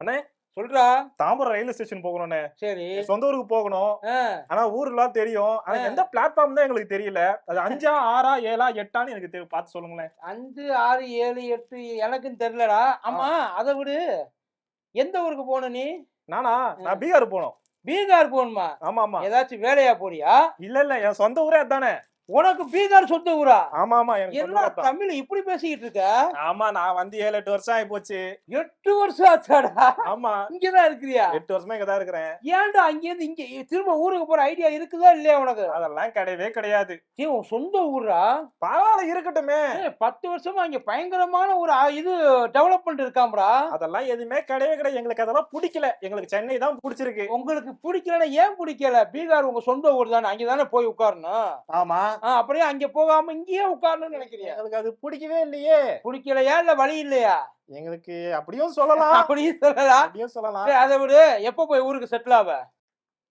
அண்ணே சொல்றா. Tambaram railway station போகணும்ண்ணே சரி. சொந்த ஊருக்கு போகணும். ஆனா ஊர்லாம் தெரியும். ஆனா. எந்த பிளாட்ஃபார்ம் தான் எங்களுக்கு தெரியல. அது அஞ்சா ஆறா ஏழா எட்டான்னு எனக்கு தெரி- பார்த்து சொல்லுங்களேன். அஞ்சு ஆறு ஏழு எட்டு எனக்கும் தெரியலடா. ஆமா அதை விடு. எந்த ஊருக்கு போகணும் நீ? நானா? நான் பீகார் போனோம் பீகார் போகணுமா? ஆமா ஆமா ஏதாச்சும் வேலையா போறியா? இல்ல இல்ல. என் சொந்த ஊரே அதானே. உனக்கு பீகார் சொந்த ஊரா? ஆமா ஆமா என்ன. தமிழ் இப்படி பேசிக்கிட்டு இருக்க? ஆமா நான் வந்து ஏழு எட்டு வருஷம் ஆகி போச்சு. எட்டு வருஷம் ஆச்சாடா? ஆமா. இங்கதான் இருக்கிறியா? எட்டு வருஷமா இங்கதான் இருக்கிறேன். ஏன்டா அங்கேருந்து இங்க திரும்ப ஊருக்கு போற ஐடியா இருக்குதா இல்லையா உனக்கு? அதெல்லாம் கிடையவே கிடையாது. ஏய், உன் சொந்த ஊரா? பரவாயில்ல இருக்கட்டுமே. பத்து வருஷமா இங்க பயங்கரமான ஒரு இது டெவலப்மெண்ட் இருக்காம்டா. அதெல்லாம் எதுவுமே கிடையவே கிடையாது. எங்களுக்கு அதெல்லாம் பிடிக்கல. எங்களுக்கு சென்னை தான் பிடிச்சிருக்கு. உங்களுக்கு பிடிக்கலன்னா ஏன் பிடிக்கல? பீகார் உங்க சொந்த ஊர் தானே. அங்கதானே போய் உட்காரணும். ஆமா. அப்படியே அங்க போகாம இங்கேயே உட்காரணும்னு நினைக்கிறியா? எங்களுக்கு அது பிடிக்கவே இல்லையே. பிடிக்கலையா இல்ல வழி இல்லையா? எங்களுக்கு அப்படியும் சொல்லலாம். அப்படியும் சொல்லலாம். அப்படியும் சொல்லலாம். அதை விடு. எப்ப போய் ஊருக்கு செட்டில் ஆவ?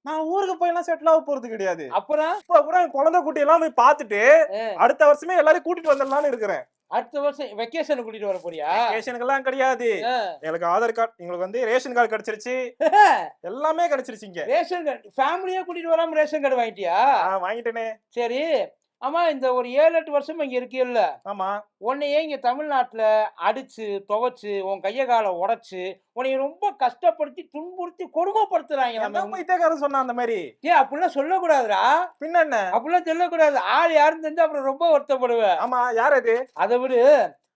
நான் ஊருக்கு போய் எல்லாம் செட்டில் ஆக போறது கிடையாது. அப்புறம்? இப்ப கூட குழந்தை குட்டி எல்லாம் போய் பார்த்துட்டு ஆ. அடுத்த வருஷமே எல்லாரையும் கூட்டிட்டு வந்துடலாம்னு இருக்கிறேன். அடுத்த வருஷம் வெக்கேஷன் கூட்டிட்டு வர போறியா? ரேஷனுக்கு எல்லாம் கிடையாது. எங்களுக்கு ஆதார் கார்டு எங்களுக்கு வந்து ரேஷன் கார்டு கிடைச்சிருச்சு. எல்லாமே கிடைச்சிருச்சு இங்க. ரேஷன் கார்டு ஃபேமிலியா கூட்டிட்டு வராம ரேஷன் கார்டு வாங்கிட்டியா? வாங்கிட்டேனே. சரி. ஆமா இந்த ஒரு ஏழு எட்டு வருஷம் இங்க இருக்கியல்ல. ஆமா. உன்னையே இங்க தமிழ்நாட்டுல அடிச்சு துவைச்சு உன் கைய காலை உடைச்சு உன்னைய ரொம்ப கஷ்டப்படுத்தி துன்புறுத்தி கொடுமைப்படுத்துறாங்க. பைத்தியக்காரன் சொன்னா அந்த மாதிரி ஏன் அப்படிலாம் சொல்லக்கூடாதுடா. பின்ன என்ன? அப்படிலாம் சொல்லக்கூடாது. ஆள் யாருன்னு தெரிஞ்சா அப்புறம் ரொம்ப வருத்தப்படுவேன் ஆமா யார் அது? அதை விடு.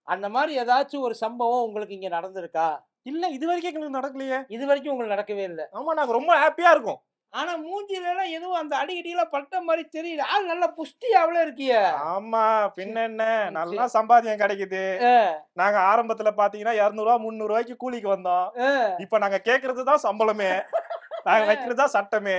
அந்த மாதிரி ஏதாச்சும் ஒரு சம்பவம் உங்களுக்கு இங்க நடந்திருக்கா? இல்ல இது வரைக்கும் எங்களுக்கு நடக்கலையே. இது வரைக்கும் உங்களுக்கு நடக்கவே இல்லை. ஆமா நாங்க ரொம்ப ஹாப்பியா இருக்கோம். ஆனா மூஞ்சில எல்லாம் எதுவும் அந்த அடிக்கடியெல்லாம் பட்ட மாதிரி தெரியல ஆள் நல்ல புஷ்டி அவ்வளவு இருக்கிய. ஆமா பின்ன என்ன? நல்லா சம்பாத்தியம் கிடைக்குது. நாங்க ஆரம்பத்துல பாத்தீங்கன்னா இருநூறு ரூபா முந்நூறு ரூபாய்க்கு கூலிக்கு வந்தோம். இப்ப நாங்க கேக்குறது தான் சம்பளமே. நாங்க வைக்கிறது சட்டமே.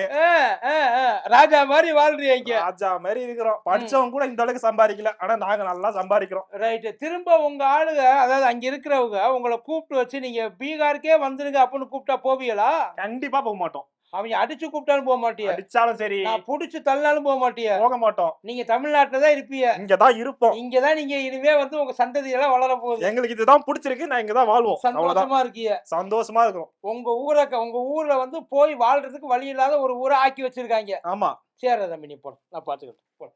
ராஜா மாதிரி வாழ்றீங்க ராஜா மாதிரி இருக்கிறோம். படிச்சவங்க கூட இந்த அளவுக்கு சம்பாதிக்கல. ஆனா நாங்க நல்லா சம்பாதிக்கிறோம். ரைட்டு திரும்ப உங்க ஆளுங்க அதாவது அங்க இருக்கிறவங்க உங்களை கூப்பிட்டு வச்சு நீங்க பீகாருக்கே வந்துருங்க அப்படின்னு கூப்பிட்டா போவீங்களா? கண்டிப்பா போக மாட்டோம். அவங்க அடிச்சு கூப்பிட்டாலும் போக மாட்டியா. அடிச்சாலும் சரி. நான் புடிச்சு தள்ளினாலும் போக மாட்டியா. போக மாட்டோம். நீங்க தமிழ்நாட்டுல தான் இருப்பீங்க. இங்கதான் இருப்போம். இங்கதான் நீங்க இனிமே வந்து உங்க சந்ததி எல்லாம் வளர போகுது. எங்களுக்கு இதுதான் பிடிச்சிருக்கு நான் இங்கதான் வாழ்வோம். அவ்வளவுதான். சந்தோஷமா இருக்கீங்க. சந்தோஷமா இருக்கும் உங்க ஊரை உங்க ஊர்ல வந்து போய் வாழ்றதுக்கு வழி இல்லாத ஒரு ஊரை ஆக்கி வச்சிருக்காங்க. ஆமா. சரி தம்பி நீ போட நான் பாத்துக்கிட்டேன் போடு.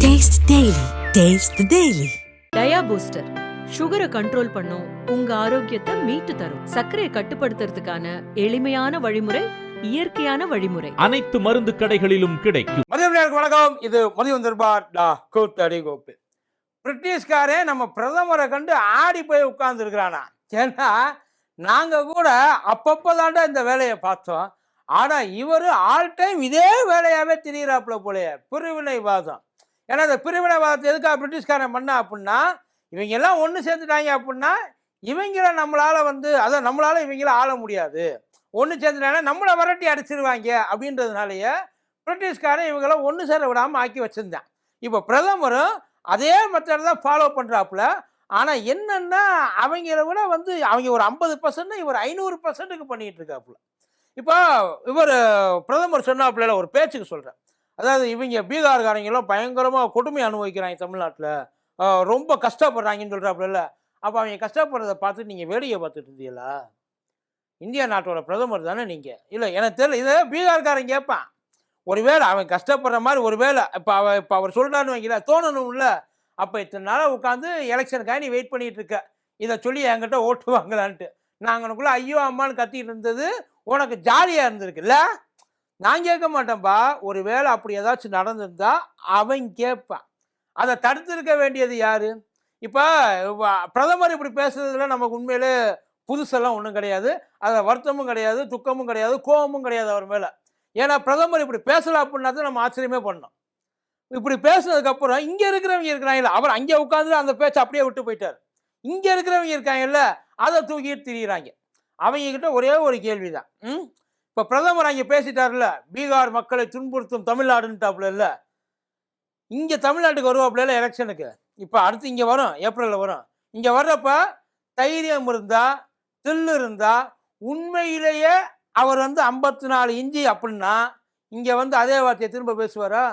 Taste Daily. Taste the Daily. Dia booster. சுகரை கண்ட்ரோல் பண்ணும். உங்க ஆரோக்கியத்தை மீட்டு தரும். சர்க்கரையை கட்டுப்படுத்துறதுக்கான எளிமையான வழிமுறை இயற்கையான வழிமுறை. அனைத்து மருந்து கடைகளிலும் கிடைக்கும். மதியம் வணக்கம். இது மதியம் தர்பார் டா கூத்தடி கோப்பு பிரிட்டிஷ்காரே நம்ம பிரதமரை கண்டு ஆடி போய் உட்கார்ந்து இருக்கிறானா ஏன்னா நாங்க கூட அப்பப்போ தாண்டா இந்த வேலையை பார்த்தோம். ஆனா இவர் ஆல் டைம் இதே வேலையாவே திரியிறாப்புல போலயே. பிரிவினைவாதம். ஏன்னா இந்த பிரிவினைவாதத்தை எதுக்காக பிரிட்டிஷ்காரன் பண்ணா அப்படின்னா இவங்க எல்லாம் ஒன்று சேர்ந்துட்டாங்க அப்படின்னா இவங்கள நம்மளால் வந்து அதான் நம்மளால் இவங்கள ஆள முடியாது. ஒன்று சேர்ந்துட்டாங்கன்னா நம்மளை விரட்டி அடிச்சிருவாங்க அப்படின்றதுனாலயே பிரிட்டிஷ்காரன் இவங்கள ஒன்று சேர விடாமல் ஆக்கி வச்சுருந்தேன். இப்போ பிரதமரும் அதே மெத்தட் தான் ஃபாலோ பண்ணுறாப்புல ஆனால் என்னன்னா அவங்கள விட வந்து அவங்க ஒரு ஐம்பது பர்சன்ட் இவர் ஐநூறு பர்சன்ட்டுக்கு பண்ணிகிட்டு இருக்காப்புல. இப்போ இவர் பிரதமர் சொன்னாப்புல ஒரு பேச்சுக்கு சொல்கிறேன் அதாவது இவங்க பீகார்காரங்களும் பயங்கரமாக கொடுமை அனுபவிக்கிறாங்க தமிழ்நாட்டில். ரொம்ப கஷ்டப்படுறாங்கன்னு சொல்கிறாப்புல அப்போ அவங்க கஷ்டப்படுறத பார்த்து நீங்கள் வேடிக்கை பார்த்துட்டு இருந்தீங்களா? இந்தியா நாட்டோட பிரதமர் தானே நீங்கள் இல்லை எனக்கு தெரியல. இதை பீகார்காரன் கேட்பான் ஒருவேளை அவன் கஷ்டப்படுற மாதிரி ஒருவேளை இப்போ அவ இப்போ அவர் சொல்கிறான்னு வைங்கள தோணணும்ல. அப்போ இத்தனை நாளாக உட்காந்து எலெக்ஷனுக்காக நீ வெயிட் பண்ணிட்டு இருக்க. இதை சொல்லி என்கிட்ட ஓட்டு வாங்கலான்ட்டு. நாங்களுக்குள்ள ஐயோ அம்மான்னு கத்திட்டு இருந்தது உனக்கு ஜாலியாக இருந்திருக்குல்ல நான் கேட்க மாட்டேன்ப்பா ஒருவேளை அப்படி ஏதாச்சும் நடந்திருந்தா அவன் கேட்பான் அதை தடுத்திருக்க வேண்டியது யாரு? இப்போ பிரதமர் இப்படி பேசுறதுல நமக்கு உண்மையிலே புதுசெல்லாம் ஒன்றும் கிடையாது. அதில் வருத்தமும் கிடையாது துக்கமும் கிடையாது கோபமும் கிடையாது அவர் மேலே. ஏன்னா பிரதமர் இப்படி பேசலாம் அப்படின்னா தான் நம்ம ஆச்சரியமே பண்ணோம். இப்படி பேசுனதுக்கப்புறம் இங்கே இருக்கிறவங்க இருக்கிறாங்கல்ல அவர் அங்கே உட்காந்து அந்த பேச்சை அப்படியே விட்டு போயிட்டார். இங்கே இருக்கிறவங்க இருக்காங்கல்ல அதை தூக்கிட்டு திரியிறாங்க. அவங்கக்கிட்ட ஒரே ஒரு கேள்வி தான் ம்? இப்போ பிரதமர் அங்கே பேசிட்டார்ல பீகார் மக்களை துன்புறுத்தும் தமிழ்நாடுன்ட்டாப்புல இல்லை. இங்கே தமிழ்நாட்டுக்கு வருவாப்புல எலெக்ஷனுக்கு. இப்போ அடுத்து இங்கே வரும் ஏப்ரலில் வரும். இங்கே வர்றப்ப தைரியம் இருந்தால் தில்லு இருந்தால் உண்மையிலேயே அவர் வந்து ஐம்பத்தி நாலு இஞ்சி அப்படின்னா இங்கே வந்து அதே வார்த்தையை திரும்ப பேசுவாரா?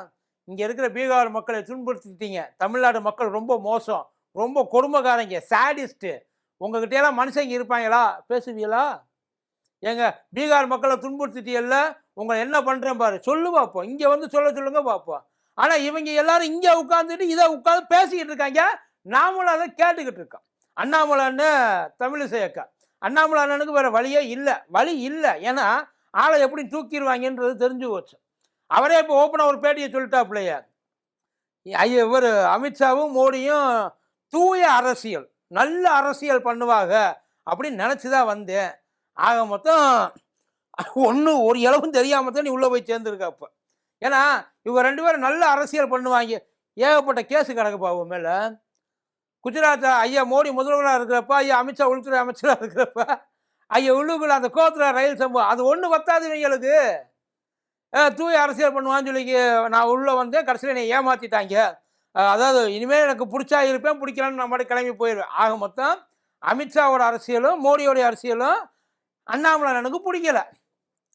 இங்கே இருக்கிற பீகார் மக்களை துன்புறுத்திட்டீங்க. தமிழ்நாடு மக்கள் ரொம்ப மோசம். ரொம்ப கொடுமைக்காரங்க சேடிஸ்ட்டு உங்ககிட்டயெல்லாம் மனுஷங்க இருப்பாங்களா? பேசுவீங்களா? ஏங்க பீகார் மக்களை துன்புறுத்திட்டியல்ல உங்களை என்ன பண்ணுறேன் பாரு. சொல்லு பார்ப்போம் இங்கே வந்து சொல்ல சொல்லுங்க பார்ப்போம் ஆனா இவங்க எல்லாரும் இங்க உட்காந்துட்டு இதை உட்காந்து பேசிக்கிட்டு இருக்காங்க. நாமளும் அதை கேட்டுக்கிட்டு இருக்கோம். அண்ணாமலைன்னு தமிழிசை அக்கா. அண்ணாமலை அண்ணனுக்கு வேற வழியே இல்லை. வழி இல்லை. ஏன்னா ஆளை எப்படி தூக்கிடுவாங்கன்றது தெரிஞ்சு போச்சு. அவரே இப்போ ஓப்பனாக ஒரு பேட்டியை சொல்லிட்டாப்லையா ஐயா இவர் அமித்ஷாவும் மோடியும் தூய அரசியல் நல்ல அரசியல் பண்ணுவாங்க அப்படின்னு நினச்சி தான் வந்தேன். ஆக மொத்தம் ஒன்று ஒரு இளவும் தெரியாமல் தான் நீ உள்ளே போய் சேர்ந்துருக்க அப்போ. ஏன்னா இவங்க ரெண்டு பேரும் நல்ல அரசியல் பண்ணுவாங்க. ஏகப்பட்ட கேஸு கிடக்குப்பா அவங்க மேலே. குஜராத் ஐயா மோடி முதல்வராக இருக்கிறப்ப ஐயா அமித்ஷா உள்துறை அமைச்சராக இருக்கிறப்ப ஐயா உள்ளுக்குள்ள அந்த கோத்ரா ரயில் சம்பவம் அது ஒன்று பத்தாது இவங்களுக்கு தூய அரசியல் பண்ணுவான்னு சொல்லி நான் உள்ளே வந்தேன் கடைசியில் என்னை ஏமாற்றிட்டாங்க அதாவது இனிமேல் எனக்கு பிடிச்சா இருப்பேன் பிடிக்கலன்னு நம்ம கிளம்பி போயிடுவேன் ஆக மொத்தம் அமித்ஷாவோட அரசியலும் மோடியோடைய அரசியலும் அண்ணாமலை எனக்கு பிடிக்கல.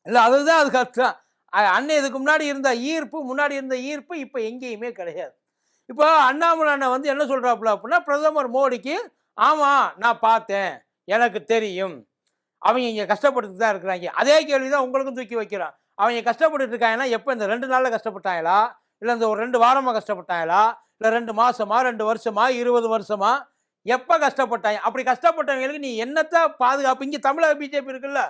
இல்லை அதுதான் அதுக்கு அர்த்தம் அண்ணன் இதுக்கு முன்னாடி இருந்த ஈர்ப்பு முன்னாடி இருந்த ஈர்ப்பு இப்போ எங்கேயுமே கிடையாது. இப்போ அண்ணாமலை அண்ணன் வந்து என்ன சொல்கிறாப்புல அப்படின்னா பிரதமர் மோடிக்கு ஆமாம் நான் பார்த்தேன். எனக்கு தெரியும். அவங்க இங்கே கஷ்டப்பட்டு தான் இருக்கிறாங்க. அதே கேள்வி தான் உங்களுக்கும் தூக்கி வைக்கிறான். அவங்க கஷ்டப்பட்டுட்டு இருக்காங்கன்னா எப்போ இந்த ரெண்டு நாளில் கஷ்டப்பட்டாங்களா? இல்லை இந்த ஒரு ரெண்டு வாரமாக கஷ்டப்பட்டாங்களா? இல்லை ரெண்டு மாதமா ரெண்டு வருஷமா இருபது வருஷமா? எப்போ கஷ்டப்பட்டாங்க? அப்படி கஷ்டப்பட்டவங்களுக்கு நீ என்னத்த பாதுகாப்பு? இங்கே தமிழக பிஜேபி இருக்குல்ல.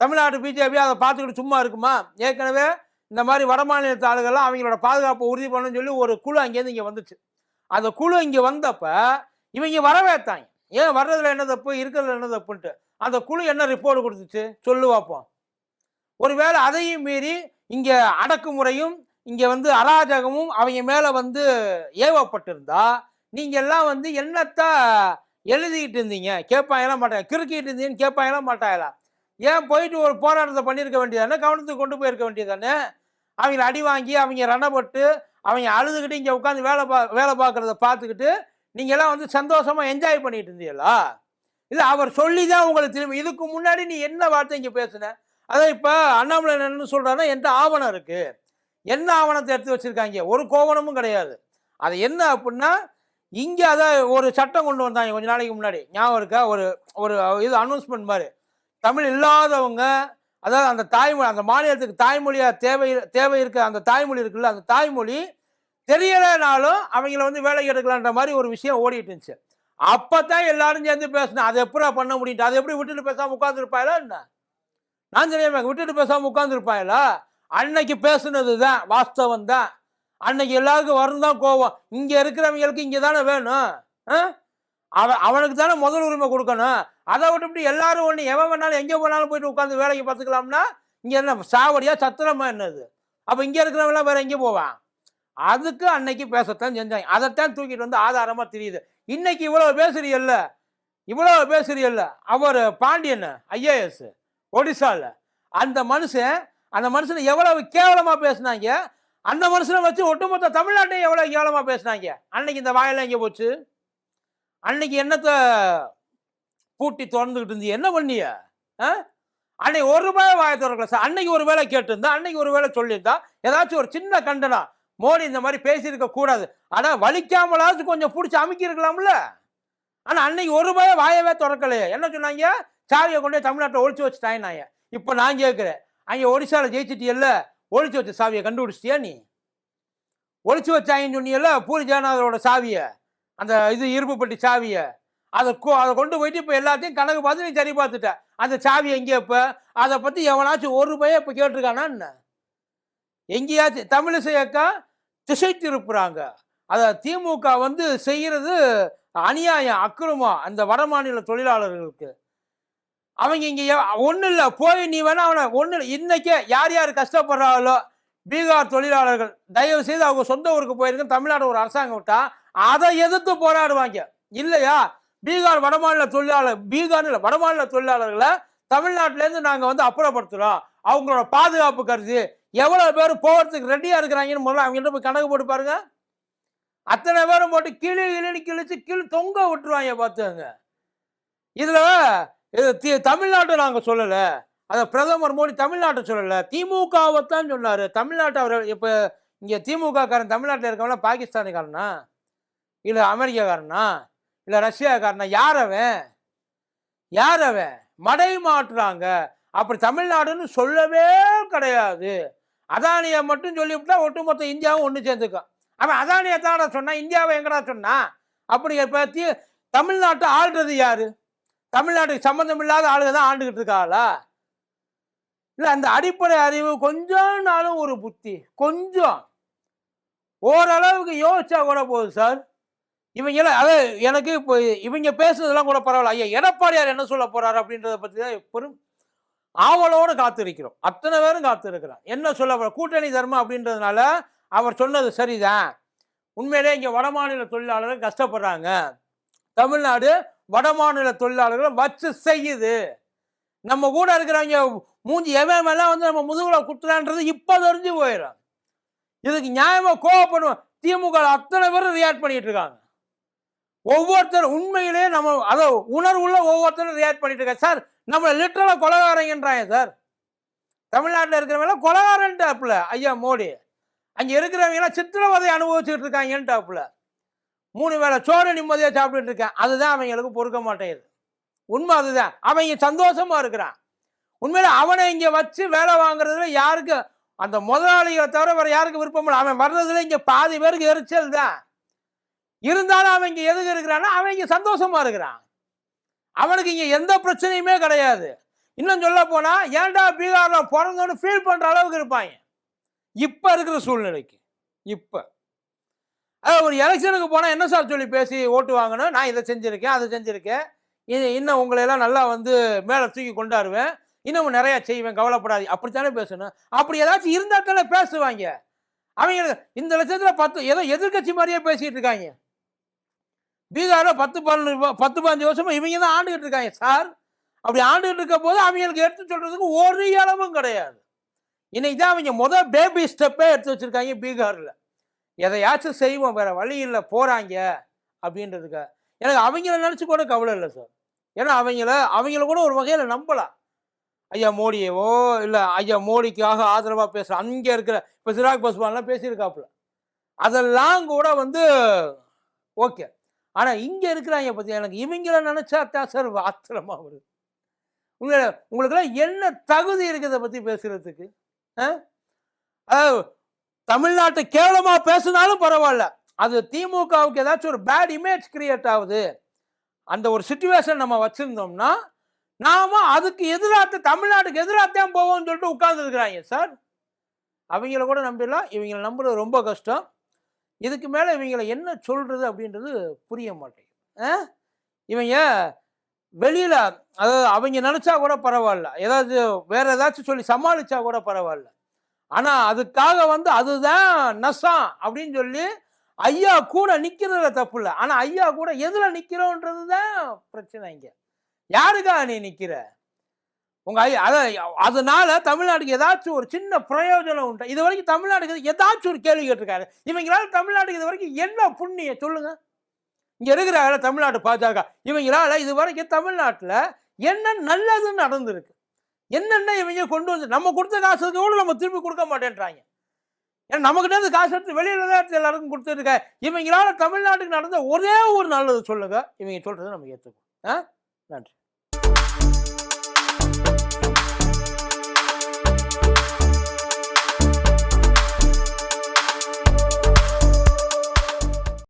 தமிழ்நாடு பிஜேபி அதை பார்த்துக்கிட்டு சும்மா இருக்குமா? ஏற்கனவே இந்த மாதிரி வடமாநிலத்து ஆளுகள்லாம் அவங்களோட பாதுகாப்பை உறுதி பண்ணணும்னு சொல்லி ஒரு குழு அங்கேருந்து இங்கே வந்துச்சு. அந்த குழு இங்கே வந்தப்போ இவங்க வரவேற்றாங்க. ஏன் வர்றதுல என்ன தப்பு இருக்கிறதுல என்ன தப்புன்ட்டு. அந்த குழு என்ன ரிப்போர்ட் கொடுத்துச்சு? சொல்லு பார்ப்போம். ஒருவேளை அதையும் மீறி இங்கே அடக்குமுறையும் இங்கே வந்து அராஜகமும் அவங்க மேலே வந்து ஏவப்பட்டிருந்தா நீங்கள் எல்லாம் வந்து என்னத்தான் எழுதிக்கிட்டு இருந்தீங்க? கேட்பாங்களா மாட்டாங்க கிறுக்கிட்டு இருந்தீங்கன்னு கேட்பாங்களா மாட்டாங்களா? ஏன் போயிட்டு ஒரு போராட்டத்தை பண்ணியிருக்க வேண்டியதானே கவனத்துக்கு கொண்டு போயிருக்க வேண்டியதானே அவங்கள அடி வாங்கி அவங்க ரணப்பட்டு அவங்க அழுதுகிட்டு இங்கே உட்காந்து வேலை பா வேலை பார்க்குறத பார்த்துக்கிட்டு நீங்களாம் வந்து சந்தோஷமாக என்ஜாய் பண்ணிட்டு இருந்தீங்களா இல்லை அவர் சொல்லி தான் உங்களுக்கு திரும்பி இதுக்கு முன்னாடி நீ என்ன வார்த்தை இங்கே பேசுன? அதான் இப்போ அண்ணாமலை என்னன்னு சொல்கிறாருன்னா என்கிட்ட ஆவணம் இருக்குது என்ன ஆவணத்தை எடுத்து வச்சுருக்காங்க? ஒரு கோவணமும் கிடையாது. அது என்ன அப்படின்னா இங்கே அதான் ஒரு சட்டம் கொண்டு வந்தாங்க கொஞ்ச நாளைக்கு முன்னாடி. ஞாபகம் இருக்கா? ஒரு ஒரு இது அனௌன்ஸ்மெண்ட் மாதிரி. தமிழ் இல்லாதவங்க அதாவது அந்த தாய்மொழி அந்த மாநிலத்துக்கு தாய்மொழியாக தேவை தேவை இருக்க அந்த தாய்மொழி இருக்குல்ல அந்த தாய்மொழி தெரியலைனாலும் அவங்கள வந்து வேலைக்கு எடுக்கலான்ற மாதிரி ஒரு விஷயம் ஓடிட்டு இருந்துச்சு. அப்பதான் எல்லாரும் சேர்ந்து பேசினேன் அதை எப்படா பண்ண முடியும்? அதை எப்படி விட்டுட்டு பேசாமல் உட்காந்துருப்பாங்களா என்ன? நான் தெரியாம விட்டுட்டு பேசாமல் உட்காந்துருப்பாங்களா அன்னைக்கு பேசுனது தான் வாஸ்தவம் தான் அன்னைக்கு எல்லாருக்கும் வரும் தான் கோவம். இங்கே இருக்கிறவங்களுக்கு இங்கே தானே வேணும்? ஆ? அவன் அவனுக்கு தானே முதல் உரிமை கொடுக்கணும். அதை விட்டுவிட்டு எல்லாரும் ஒன்று எவன் வேணாலும் எங்கே போனாலும் போயிட்டு உட்காந்து வேலைக்கு பார்த்துக்கலாம்னா இங்கே என்ன சாவடியா சத்திரமா என்னது? அப்போ இங்கே இருக்கிறவங்களாம் வேற எங்கே போவான்? அதுக்கு அன்னைக்கு பேசத்தான் செஞ்சாங்க. அதைத்தான் தூக்கிட்டு வந்து ஆதாரமாக தெரியுது. இன்னைக்கு இவ்வளோ பேசுறீல்ல இவ்வளோ பேசுறீல்ல அவர் பாண்டியன் ஐஏஎஸ் ஒடிசாவில் அந்த மனுஷன் அந்த மனுஷனை எவ்வளவு கேவலமாக பேசினாங்க? அந்த மனுஷனை வச்சு ஒட்டுமொத்த தமிழ்நாட்டையும் எவ்வளோ கேவலமாக பேசினாங்க? அன்னைக்கு இந்த வாயெல்லாம் எங்கே போச்சு? அன்னைக்கு என்னத்தை பூட்டி திறந்துக்கிட்டு இருந்தீங்க என்ன பண்ணிய? ஆ? அன்னைக்கு ஒரு ரூபாய் வாய திறக்கல சார். அன்னைக்கு ஒரு வேளை கேட்டிருந்தா அன்னைக்கு ஒரு வேளை சொல்லியிருந்தா ஏதாச்சும் ஒரு சின்ன கண்டனம் மோடி இந்த மாதிரி பேசியிருக்க கூடாது. ஆனால் வலிக்காமலாவது கொஞ்சம் பிடிச்சி அமைக்கிருக்கலாம்ல ஆனால் அன்னைக்கு ஒரு ரூபாய் வாயவே திறக்கலையே. என்ன சொன்னாங்க? சாவியை கொண்டு தமிழ்நாட்டை ஒழிச்சு வச்சுட்டாங்க இப்போ நான் கேட்குறேன். அங்கே ஒடிசாவில் ஜெயிச்சிட்டியல்ல? ஒழிச்சு வச்ச சாவியை கண்டுபிடிச்சிட்டியா நீ? ஒழிச்சு வச்சாங்கன்னு சொன்னியல்ல பூரி ஜெகநாதரோட சாவியை? அந்த இது இருப்புப்பட்டி சாவியை அதை கொ- அதை கொண்டு போயிட்டு இப்போ எல்லாத்தையும் கணக்கு பார்த்து நீ சரி பார்த்துட்ட. அந்த சாவி எங்கே இப்போ? அதை பற்றி எவனாச்சும் ஒரு ரூபாயை இப்போ கேட்டிருக்கானா என்ன? எங்கேயாச்சும் தமிழிசை அக்கா திசை திருப்புறாங்க அதை திமுக வந்து செய்கிறது அநியாயம் அக்கிரமம் அந்த வடமாநில தொழிலாளர்களுக்கு. அவங்க இங்கே ஒன்றும் இல்லை போய் நீ வேணா அவனை ஒன்றும் இல்லை. இன்னைக்கே யார் யார் கஷ்டப்படுறாங்களோ பீகார் தொழிலாளர்கள் தயவு செய்து அவங்க சொந்த ஊருக்கு போயிருக்க தமிழ்நாடு ஒரு அரசாங்கம் விட்டா அதை எதிர்த்து போராடுவாங்க. இல்லையா? பீகார் வடமாநில தொழிலாளர் பீகார் இல்ல, வடமாநில தொழிலாளர்களை தமிழ்நாட்டிலேருந்து நாங்கள் வந்து அப்புறப்படுத்துகிறோம் அவங்களோட பாதுகாப்பு கருதி எவ்வளோ பேர் போகிறதுக்கு ரெடியாக இருக்கிறாங்கன்னு முதல்ல அவங்க போய் கணக்கு போட்டு பாருங்க. அத்தனை பேரும் போட்டு கிளி கிளின்னு கிழிச்சு கீழே தொங்க விட்டுருவாங்க பார்த்துங்க இதில் இது தி- தமிழ்நாட்டை நாங்கள் சொல்லலை. அதை பிரதமர் மோடி தமிழ்நாட்டை சொல்லலை. திமுகவை தான் சொன்னார். தமிழ்நாட்டை அவர் இப்போ இங்கே திமுக காரன் தமிழ்நாட்டில் இருக்கவன பாகிஸ்தானுக்காரனா? இல்லை அமெரிக்காக்காரனா? இல்லை ரஷ்யாக்காரனா? யார் அவன்? யார் அவன்? மடை மாற்றுறாங்க. அப்படி தமிழ்நாடுன்னு சொல்லவே கிடையாது. அதானியை மட்டும் சொல்லிவிட்டா ஒட்டுமொத்த இந்தியாவும் ஒன்று சேர்ந்துக்கும். அவன் அதானியை தானடா சொன்னான் இந்தியாவை எங்கடா சொன்னான் அப்படி பற்றி தமிழ்நாட்டை ஆள்றது யார்? தமிழ்நாட்டுக்கு சம்மந்தம் இல்லாத ஆளுங்க தான் ஆண்டுகிட்டு இருக்காளா? இல்லை அந்த அடிப்படை அறிவு கொஞ்சம் நாளும் ஒரு புத்தி. கொஞ்சம். ஓரளவுக்கு யோசிச்சா கூட போகுது சார். இவங்கெல்லாம் அது எனக்கு இப்போ இவங்க பேசுனதெல்லாம் கூட பரவாயில்ல. ஐயா எடப்பாடியார் என்ன சொல்ல போறாரு அப்படின்றத பற்றி தான் பெரும் ஆவலோடு காத்திருக்கிறோம். அத்தனை பேரும் காத்திருக்கிறோம் என்ன சொல்ல போற கூட்டணி தர்மம் அப்படின்றதுனால அவர் சொன்னது சரிதான். உண்மையிலே இங்கே வடமாநில தொழிலாளர்கள் கஷ்டப்படுறாங்க. தமிழ்நாடு வடமாநில தொழிலாளர்களை வச்சு செய்யுது. நம்ம கூட இருக்கிறவங்க மூஞ்சி எவன் மேலாம் வந்து நம்ம முதுகில் குத்துறான்றது இப்போ தெரிஞ்சு போயிடும். இதுக்கு நியாயமாக கோவப்படுவோம். திமுக அத்தனை பேரும் ரியாக்ட் பண்ணிட்டு இருக்காங்க. ஒவ்வொருத்தரும் உண்மையிலேயே நம்ம அதை உணர்வுள்ள ஒவ்வொருத்தரும் ரியாக்ட் பண்ணிட்டு இருக்காங்க. சார் நம்மளை லிட்டரலாக கொலகாரங்கன்றாங்க சார். தமிழ்நாட்டில் இருக்கிறவங்க கொலகாரன்ட்டாப்புல. ஐயா மோடி. அங்கே இருக்கிறவங்க எல்லாம் சித்திரவதை அனுபவிச்சுட்டு இருக்காங்கன்ட்டாப்புல. மூணு வேளை சோறு நிம்மதியாக சாப்பிட்டுட்டு இருக்கேன். அதுதான் அவங்களுக்கு பொறுக்க மாட்டேங்குது. உண்மை அதுதான். அவங்க சந்தோஷமா இருக்கிறான். உண்மையில அவனை இங்கே வச்சு வேலை வாங்குறதுல யாருக்கு அந்த முதலாளிகளை தவிர வேற யாருக்கு விருப்பம் இல்லை. அவன் வர்றதுல இங்கே பாதி பேருக்கு எரிச்சல் தான். இருந்தாலும் அவன் இங்கே எதுக்கு இருக்கிறான்னா அவன் இங்கே சந்தோஷமா இருக்கிறான். அவனுக்கு இங்கே எந்த பிரச்சனையுமே கிடையாது. இன்னும் சொல்ல போனால் ஏன்டா பீகாரில் பிறந்தோன்னு ஃபீல் பண்ணுற அளவுக்கு இருப்பாங்க இப்போ இருக்கிற சூழ்நிலைக்கு. இப்போ. அதாவது ஒரு எலெக்ஷனுக்கு போனால் என்ன சார் சொல்லி பேசி ஓட்டு வாங்கணும்? நான் இதை செஞ்சுருக்கேன் அதை செஞ்சுருக்கேன். இது இன்னும் உங்களை எல்லாம் நல்லா வந்து மேலே தூக்கி கொண்டாடுவேன். இன்னும் நிறையா செய்வேன் கவலைப்படாது அப்படித்தானே பேசணும்? அப்படி ஏதாச்சும் இருந்தால் தானே பேசுவாங்க. அவங்க இந்த லட்சத்தில் பத்து ஏதோ எதிர்க்கட்சி மாதிரியே பேசிகிட்டு இருக்காங்க. பீகாரில் பத்து பன்னெண்டு பத்து பதினஞ்சு வருஷமா இவங்க தான் ஆண்டுகிட்டு இருக்காங்க. சார் அப்படி ஆண்டுகிட்டு இருக்க போது அவங்களுக்கு எடுத்து சொல்றதுக்கு ஒரு இளவும் கிடையாது. இன்னைக்கு தான் அவங்க முதல் பேபி ஸ்டெப்பே எடுத்து வச்சிருக்காங்க பீகாரில். எதையாச்சும் செய்வோம் வேற வழி இல்லை போறாங்க அப்படின்றதுக்கு எனக்கு அவங்கள நினச்சி கூட கவலை இல்லை சார். ஏன்னா அவங்கள அவங்கள கூட ஒரு வகையில் நம்பலாம். ஐயா மோடியவோ இல்லை ஐயா மோடிக்காக ஆதரவாக பேசுகிற அங்கே இருக்கிற இப்போ சிராக் பஸ்வான்லாம் பேசியிருக்காப்புல. அதெல்லாம் கூட வந்து ஓகே. ஆனால் இங்கே இருக்கிறாங்க பற்றி எனக்கு இவங்கள நினச்சா தான் சார் ஆத்திரமாக வருது. உங்களை உங்களுக்கெல்லாம் என்ன தகுதி இருக்கிறத பற்றி பேசுகிறதுக்கு ஆ? அதாவது தமிழ்நாட்டை கேவலமாக பேசினாலும் பரவாயில்ல. அது திமுகவுக்கு ஏதாச்சும் ஒரு பேட் இமேஜ் கிரியேட் ஆகுது. அந்த ஒரு சுச்சுவேஷன் நம்ம வச்சுருந்தோம்னா நாம அதுக்கு எதிராக தமிழ்நாட்டுக்கு எதிராகத்தான் போவோம்னு சொல்லிட்டு உட்கார்ந்துருக்குறாங்க சார். அவங்கள கூட நம்பிடலாம். இவங்களை நம்புறது ரொம்ப கஷ்டம். இதுக்கு மேலே இவங்களை என்ன சொல்கிறது அப்படின்றது புரிய மாட்டேங்குது. ஆ? இவங்க வெளியில் அதாவது அவங்க நினச்சா கூட பரவாயில்ல. ஏதாவது வேற ஏதாச்சும் சொல்லி சமாளித்தா கூட பரவாயில்ல. ஆனால் அதுக்காக வந்து அதுதான் நசம் அப்படின்னு சொல்லி ஐயா கூட நிற்கிறதுல தப்பு இல்லை. ஆனால் ஐயா கூட எதில் நிற்கிறோன்றது தான் பிரச்சனை இங்கே. யாருக்கா நீ நிற்கிற உங்க ஐயா அதனால தமிழ்நாட்டுக்கு ஏதாச்சும் ஒரு சின்ன பிரயோஜனம் உண்டு. இது வரைக்கும் தமிழ்நாட்டுக்கு ஏதாச்சும் ஒரு கேள்வி கேட்டிருக்காரு. இவங்களால தமிழ்நாட்டுக்கு இது வரைக்கும் என்ன புண்ணியம்? சொல்லுங்க. இங்க இருக்கிறாங்கள தமிழ்நாடு பாஜக. இவங்களால இது வரைக்கும் தமிழ்நாட்டில் என்ன நல்லது நடந்திருக்கு? என்னென்ன இவங்க கொண்டு வந்து நம்ம கொடுத்த காசுக்கு கூட நம்ம திருப்பி கொடுக்க மாட்டேன்றாங்க. ஏன்னா நமக்கிட்ட இருந்து காசு எடுத்து வெளியில தான் எல்லாருக்கும் கொடுத்துருக்க இவங்களால தமிழ்நாட்டுக்கு நடந்த ஒரே ஒரு நல்லது சொல்லுங்க. இவங்க சொல்றதை நம்ம ஏற்றுக்கோம் ஆ? நன்றி.